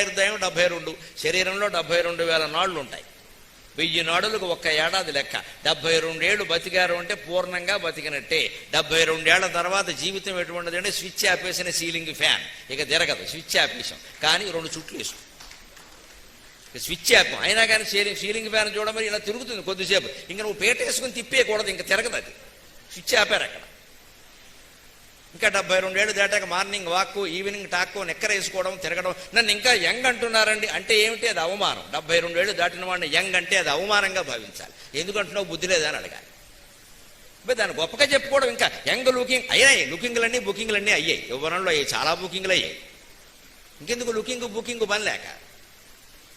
ఆయుర్దాయం డెబ్బై రెండు. శరీరంలో డెబ్బై రెండు వేల నాళ్ళు ఉంటాయి వెయ్యి నాడులకు ఒక్క ఏడాది లెక్క. డెబ్బై రెండేళ్ళు బతికారు అంటే పూర్ణంగా బతికినట్టే. డెబ్బై రెండేళ్ళ తర్వాత జీవితం ఎటువంటిది అంటే స్విచ్ ఆపేసిన సీలింగ్ ఫ్యాన్. ఇక తిరగదు స్విచ్ ఆపేసాం కానీ రెండు చుట్లు వేసాం స్విచ్ ఆపాం. అయినా కానీ సీలింగ్ సీలింగ్ ఫ్యాన్ చూడమని ఇలా తిరుగుతుంది కొద్దిసేపు. ఇంకా నువ్వు పేట వేసుకుని తిప్పేయకూడదు ఇంకా తిరగదు అది. స్విచ్ ఆపారు అక్కడ. ఇంకా డెబ్బై రెండేళ్ళు దాటాక మార్నింగ్ వాక్ ఈవినింగ్ టాక్ నిక్కరేసుకోవడం తిరగడం. నన్ను ఇంకా యంగ్ అంటున్నారండి. అంటే ఏమిటి? అది అవమానం. డెబ్బై రెండేళ్ళు దాటిన వాడిని యంగ్ అంటే అది అవమానంగా భావించాలి. ఎందుకంటున్నావు? బుద్ధి లేదని అడగాలి. దాన్ని గొప్పగా చెప్పుకోవడం ఇంకా యంగ్ లుకింగ్ అయినాయి లుకింగ్లన్నీ బుకింగ్లన్నీ అయ్యాయి. యవ్వనంలో అయ్యాయి. చాలా బుకింగ్లు అయ్యాయి. ఇంకెందుకు లుకింగ్ బుకింగ్ పని లేక?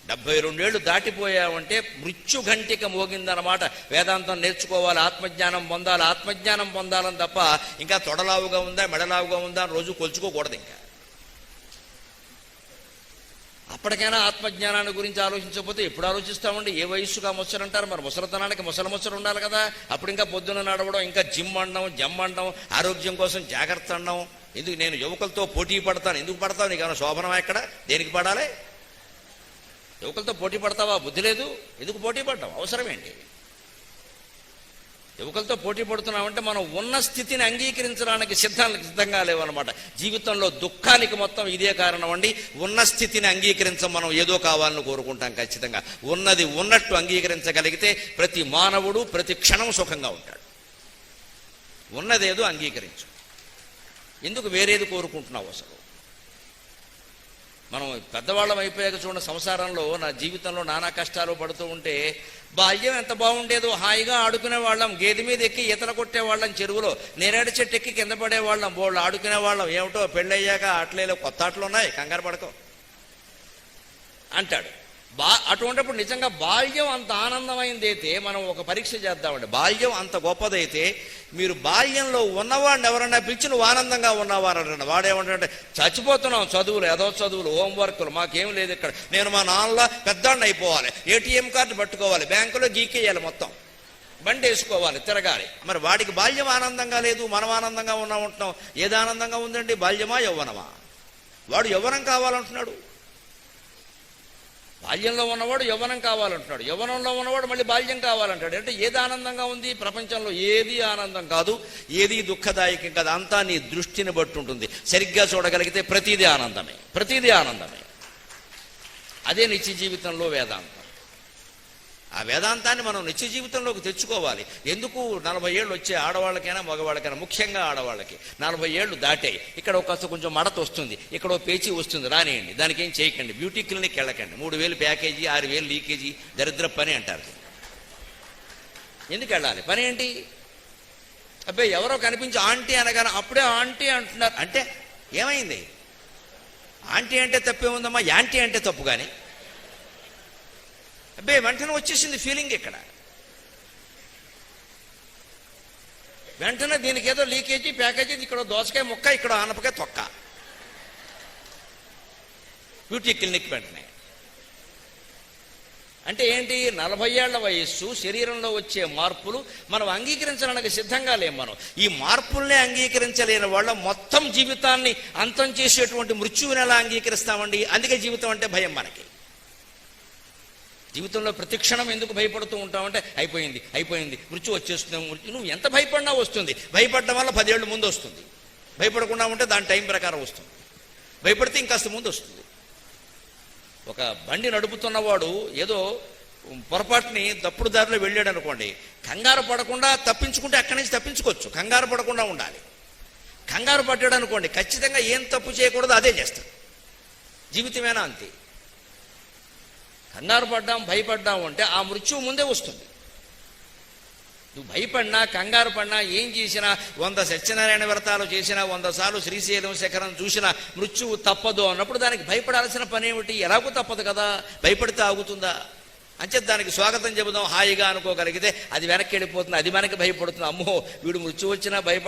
డెబ్బై రెండేళ్ళు దాటిపోయావంటే మృత్యు ఘంటిక మోగిందన్నమాట. వేదాంతం నేర్చుకోవాలి ఆత్మజ్ఞానం పొందాలి ఆత్మజ్ఞానం పొందాలని తప్ప ఇంకా తొడలావుగా ఉందా మెడలావుగా ఉందా రోజు కొలుచుకోకూడదు ఇంకా. అప్పటికైనా ఆత్మజ్ఞానాన్ని గురించి ఆలోచించకపోతే ఎప్పుడు ఆలోచిస్తామండి? ఏ వయస్సుగా ముసలంటారు మరి ముసలితనానికి ముసలి ముసలు ఉండాలి కదా. అప్పుడు ఇంకా పొద్దున నడవడం ఇంకా జిమ్ అనడం జమ్ అనడం ఆరోగ్యం కోసం జాగ్రత్త అనడం ఎందుకు? నేను యువకులతో పోటీ పడతాను. ఎందుకు పడతాను నీకు ఏమైనా ఎక్కడ దేనికి పడాలి? యువకులతో పోటీ పడతావా? బుద్ధి లేదు. ఎందుకు పోటీ పడ్డాం ఏంటి? యువకులతో పోటీ పడుతున్నామంటే మనం ఉన్న స్థితిని అంగీకరించడానికి సిద్ధానికి సిద్ధంగా లేవన్నమాట. జీవితంలో దుఃఖానికి మొత్తం ఇదే కారణం అండి. ఉన్న స్థితిని అంగీకరించం మనం ఏదో కావాలని కోరుకుంటాం ఖచ్చితంగా. ఉన్నది ఉన్నట్టు అంగీకరించగలిగితే ప్రతి మానవుడు ప్రతి క్షణం సుఖంగా ఉంటాడు. ఉన్నదేదో అంగీకరించు. ఎందుకు వేరేది కోరుకుంటున్నావు అసలు? మనం పెద్దవాళ్ళం అయిపోయాక చూడండి సంసారంలో నా జీవితంలో నానా కష్టాలు పడుతూ ఉంటే బాల్యం ఎంత బాగుండేదో హాయిగా ఆడుకునే వాళ్ళం గేదె మీద ఎక్కి ఈతల కొట్టే వాళ్ళం చెరువులో నేరేడు చెట్టు ఎక్కి కింద పడే వాళ్ళం బోళ్ళు ఆడుకునే వాళ్ళం ఏమిటో పెళ్ళయ్యాక ఆటలేలో కొత్త ఆటలు ఉన్నాయి కంగారు పడకో. అంటాడు. బా అటువంటిప్పుడు నిజంగా బాల్యం అంత ఆనందమైంది అయితే మనం ఒక పరీక్ష చేద్దామండి. బాల్యం అంత గొప్పదైతే మీరు బాల్యంలో ఉన్నవాడిని ఎవరన్నా పిలిచి నువ్వు ఆనందంగా ఉన్నవారంటే వాడేమంటే చచ్చిపోతున్నాం చదువులు ఏదో చదువులు హోంవర్క్లు మాకేం లేదు ఇక్కడ. నేను మా నాన్నలా పెద్దాన్ని అయిపోవాలి. ఏటీఎం కార్డు పట్టుకోవాలి. బ్యాంకులో గీకేయాలి మొత్తం. బండి వేసుకోవాలి తిరగాలి. మరి వాడికి బాల్యం ఆనందంగా లేదు మనం ఆనందంగా ఉన్నా ఉంటున్నాం ఏది ఆనందంగా ఉందండి? బాల్యమా యవ్వనమా వాడు యవ్వనం కావాలంటున్నాడు. బాల్యంలో ఉన్నవాడు యవ్వనం కావాలంటున్నాడు. యవ్వనంలో ఉన్నవాడు మళ్ళీ బాల్యం కావాలంటాడు. అంటే ఏది ఆనందంగా ఉంది? ప్రపంచంలో ఏది ఆనందం కాదు? ఏది దుఃఖదాయకం కాదు? అంతా నీ దృష్టిని బట్టి ఉంటుంది. సరిగ్గా చూడగలిగితే ప్రతిదీ ఆనందమే. ప్రతిదీ ఆనందమే. అదే నిత్య జీవితంలో వేదాంతం. వేదాంతాన్ని మనం నిత్య జీవితంలోకి తెచ్చుకోవాలి. ఎందుకు నలభై ఏళ్ళు వచ్చే ఆడవాళ్ళకైనా మగవాళ్ళకైనా ముఖ్యంగా ఆడవాళ్ళకి నలభై ఏళ్ళు దాటాయి. ఇక్కడ ఒక కొంచెం మడత వస్తుంది. ఇక్కడ ఒక పేచీ వస్తుంది. రానియండి. దానికి ఏం చేయకండి. బ్యూటీ క్లినిక్ వెళ్ళకండి. మూడు వేలు ప్యాకేజీ ఆరు వేలు లీకేజీ దరిద్ర పని అంటారు. ఎందుకు వెళ్ళాలి? పని ఏంటి? అబ్బాయి ఎవరో కనిపించి ఆంటీ అనగానే అప్పుడే ఆంటీ అంటున్నారు. అంటే ఏమైంది? ఆంటీ అంటే తప్పే ఉందమ్మా యాంటీ అంటే తప్పు కానీ. అబ్బే వెంటనే వచ్చేసింది ఫీలింగ్ ఇక్కడ. వెంటనే దీనికి ఏదో లీకేజీ ప్యాకేజీ ఇక్కడ దోసకాయ ముక్క ఇక్కడ ఆనపకాయ తొక్క. బ్యూటీ క్లినిక్ వెంటనే. అంటే ఏంటి? నలభై ఏళ్ళ వయస్సు శరీరంలో వచ్చే మార్పులు మనం అంగీకరించడానికి సిద్ధంగా లేం మనం. ఈ మార్పుల్నే అంగీకరించలేని వాళ్ళ మొత్తం జీవితాన్ని అంతం చేసేటువంటి మృత్యువుని ఎలా అంగీకరిస్తామండి? అందుకే జీవితం అంటే భయం మనకి. జీవితంలో ప్రతిక్షణం ఎందుకు భయపడుతూ ఉంటామంటే అయిపోయింది అయిపోయింది. మృత్యు వచ్చేస్తున్నావు మృత్యు. నువ్వు ఎంత భయపడినా వస్తుంది. భయపడడం వల్ల పదేళ్ళు ముందు వస్తుంది. భయపడకుండా ఉంటే దాని టైం ప్రకారం వస్తుంది. భయపడితే ఇంకాస్త ముందు వస్తుంది. ఒక బండి నడుపుతున్నవాడు ఏదో పొరపాటుని తప్పుడు దారిలో వెళ్ళాడు అనుకోండి కంగారు పడకుండా తప్పించుకుంటే అక్కడి నుంచి తప్పించుకోవచ్చు. కంగారు పడకుండా ఉండాలి. కంగారు పడ్డాడు అనుకోండి ఖచ్చితంగా ఏం తప్పు చేయకూడదు అదే చేస్తాడు. జీవితమేనా అంతే? కంగారు పడ్డాం భయపడ్డాం అంటే ఆ మృత్యువు ముందే వస్తుంది. నువ్వు భయపడినా కంగారు పడినా ఏం చేసినా వంద సత్యనారాయణ వ్రతాలు చేసినా వంద సార్లు శ్రీశైలం శిఖరం చూసినా మృత్యువు తప్పదు అన్నప్పుడు దానికి భయపడాల్సిన పని ఏమిటి? ఎలాగూ తప్పదు కదా. భయపడితే ఆగుతుందా? అంతే దానికి స్వాగతం చెబుదాం హాయిగా అనుకోగలిగితే అది వెనక్కి వెళ్ళిపోతుంది అది మనకి భయపడుతుంది. అమ్మో వీడు మృత్యు వచ్చినా భయపడ